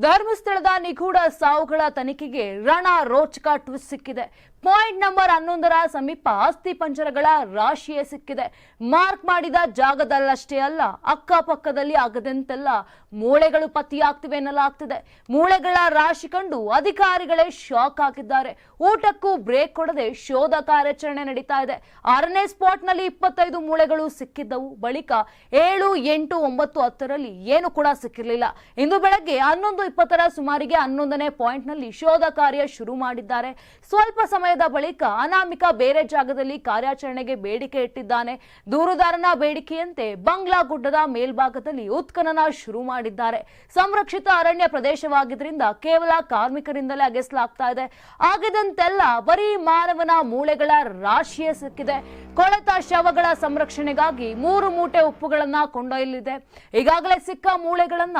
ಧರ್ಮಸ್ಥಳದ ನಿಗೂಢ ಸಾವುಗಳ ತನಿಖೆಗೆ ರಣ ರೋಚಕ ಟ್ವಿಸ್ಟ್ ಸಿಕ್ಕಿದೆ. ಪಾಯಿಂಟ್ ನಂಬರ್ ಹನ್ನೊಂದರ ಸಮೀಪ ಆಸ್ತಿ ಪಂಚರಗಳ ರಾಶಿಯೇ ಸಿಕ್ಕಿದೆ. ಮಾರ್ಕ್ ಮಾಡಿದ ಜಾಗದಲ್ಲಷ್ಟೇ ಅಲ್ಲ, ಅಕ್ಕಪಕ್ಕದಲ್ಲಿ ಆಗದಂತೆಲ್ಲ ಮೂಳೆಗಳು ಪತ್ತೆಯಾಗ್ತಿವೆ ಎನ್ನಲಾಗ್ತಿದೆ. ಮೂಳೆಗಳ ರಾಶಿ ಕಂಡು ಅಧಿಕಾರಿಗಳೇ ಶಾಕ್ ಹಾಕಿದ್ದಾರೆ. ಊಟಕ್ಕೂ ಬ್ರೇಕ್ ಕೊಡದೆ ಶೋಧ ಕಾರ್ಯಾಚರಣೆ ನಡೀತಾ ಇದೆ. ಆರನೇ ಸ್ಪಾಟ್ನಲ್ಲಿ ಇಪ್ಪತ್ತೈದು ಮೂಳೆಗಳು ಸಿಕ್ಕಿದ್ದವು. ಬಳಿಕ ಏಳು, ಎಂಟು, ಒಂಬತ್ತು, ಹತ್ತರಲ್ಲಿ ಏನು ಕೂಡ ಸಿಕ್ಕಿರಲಿಲ್ಲ. ಇಂದು ಬೆಳಗ್ಗೆ ಹನ್ನೊಂದು ಇಪ್ಪತ್ತರ ಸುಮಾರಿಗೆ ಹನ್ನೊಂದನೇ ಪಾಯಿಂಟ್ನಲ್ಲಿ ಶೋಧ ಕಾರ್ಯ ಶುರು ಮಾಡಿದ್ದಾರೆ. ಸ್ವಲ್ಪ ಸಮಯದ ಬಳಿಕ ಅನಾಮಿಕ ಬೇರೆ ಜಾಗದಲ್ಲಿ ಕಾರ್ಯಾಚರಣೆಗೆ ಬೇಡಿಕೆ ಇಟ್ಟಿದ್ದಾನೆ. ದೂರುದಾರನ ಬೇಡಿಕೆಯಂತೆ ಬಂಗ್ಲಾ ಗುಡ್ಡದ ಮೇಲ್ಭಾಗದಲ್ಲಿ ಉತ್ಖನನ ಶುರು ಮಾಡಿದ್ದಾರೆ. ಸಂರಕ್ಷಿತ ಅರಣ್ಯ ಪ್ರದೇಶವಾಗಿದ್ದರಿಂದ ಕೇವಲ ಕಾರ್ಮಿಕರಿಂದಲೇ ಅಗೆಸಲಾಗ್ತಾ ಇದೆ. ಆಗಿದಂತೆಲ್ಲ ಬರೀ ಮಾನವನ ಮೂಳೆಗಳ ರಾಶಿಯೇ ಸಿಕ್ಕಿದೆ. ಕೊಳೆತ ಶವಗಳ ಸಂರಕ್ಷಣೆಗಾಗಿ ಮೂರು ಮೂಟೆ ಉಪ್ಪುಗಳನ್ನ ಕೊಂಡೊಯ್ಯಲಿದೆ. ಈಗಾಗಲೇ ಸಿಕ್ಕ ಮೂಳೆಗಳನ್ನ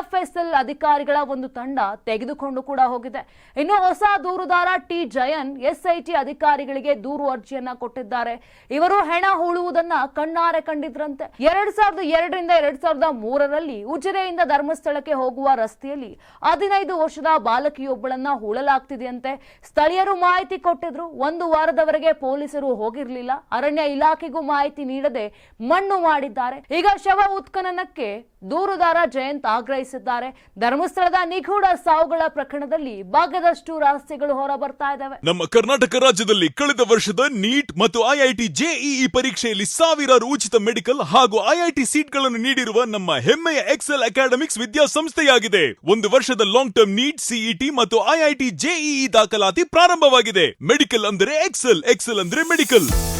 ಎಫ್ಎಸ್ಎಲ್ ಅಧಿಕಾರಿಗಳ ಒಂದು ತಂಡ ತೆಗೆದುಕೊಂಡು ಕೂಡ ಹೋಗಿದೆ. ಇನ್ನು ಹೊಸ ದೂರುದಾರ ಟಿ. ಜಯನ್ ಎಸ್ಐಟಿ ಅಧಿಕಾರಿಗಳಿಗೆ ದೂರು ಅರ್ಜಿಯನ್ನ ಕೊಟ್ಟಿದ್ದಾರೆ. ಇವರು ಹೆಣ ಹೂಳುವುದನ್ನ ಕಣ್ಣಾರೆ ಕಂಡಿದ್ರಂತೆ. ಎರಡ್ ಸಾವಿರದ ಎರಡರಿಂದ ಎರಡ್ ಸಾವಿರದ ಮೂರರಲ್ಲಿ ಉಜಿರೆಯಿಂದ ಧರ್ಮಸ್ಥಳಕ್ಕೆ ಹೋಗುವ ರಸ್ತೆಯಲ್ಲಿ ಹದಿನೈದು ವರ್ಷದ ಬಾಲಕಿಯೊಬ್ಬಳನ್ನ ಹೂಳಲಾಗ್ತಿದೆಯಂತೆ. ಸ್ಥಳೀಯರು ಮಾಹಿತಿ ಕೊಟ್ಟಿದ್ರು. ಒಂದು ವಾರದವರೆಗೆ ಪೊಲೀಸರು ಹೋಗಿರ್ಲಿಲ್ಲ. ಅರಣ್ಯ ಇಲಾಖೆಗೂ ಮಾಹಿತಿ ನೀಡದೆ ಮಣ್ಣು ಮಾಡಿದ್ದಾರೆ. ಈಗ ಶವ ಉತ್ಖನನಕ್ಕೆ ದೂರುದಾರ ಜಯಂತ್ ಆಗ್ರಹಿಸಿದ್ದಾರೆ. ಧರ್ಮಸ್ಥಳದ ನಿಗೂಢ ಸಾವುಗಳ ಪ್ರಕರಣದಲ್ಲಿ ಭಾಗದಷ್ಟು ರಹಸ್ಯಗಳು ಹೊರ ಬರ್ತಾ ಇದ್ದಾವೆ. ನಮ್ಮ ಕರ್ನಾಟಕ ರಾಜ್ಯದಲ್ಲಿ ಕಳೆದ ವರ್ಷದ ನೀಟ್ ಮತ್ತು ಐಐಟಿ ಜೆಇಇ ಪರೀಕ್ಷೆಯಲ್ಲಿ ಸಾವಿರಾರು ಉಚಿತ ಮೆಡಿಕಲ್ ಹಾಗೂ ಐಐಟಿ ಸೀಟ್ಗಳನ್ನು ನೀಡಿರುವ ನಮ್ಮ ಹೆಮ್ಮೆಯ ಎಕ್ಸೆಲ್ ಅಕಾಡೆಮಿಕ್ಸ್ ವಿದ್ಯಾಸಂಸ್ಥೆಯಾಗಿದೆ. ಒಂದು ವರ್ಷದ ಲಾಂಗ್ ಟರ್ಮ್ ನೀಟ್, ಸಿಇಟಿ ಮತ್ತು ಐಐಟಿ ಜೆಇಇ ದಾಖಲಾತಿ ಪ್ರಾರಂಭವಾಗಿದೆ. ಮೆಡಿಕಲ್ ಅಂದರೆ ಎಕ್ಸೆಲ್ ಎಕ್ಸೆಲ್ ಅಂದ್ರೆ ಮೆಡಿಕಲ್.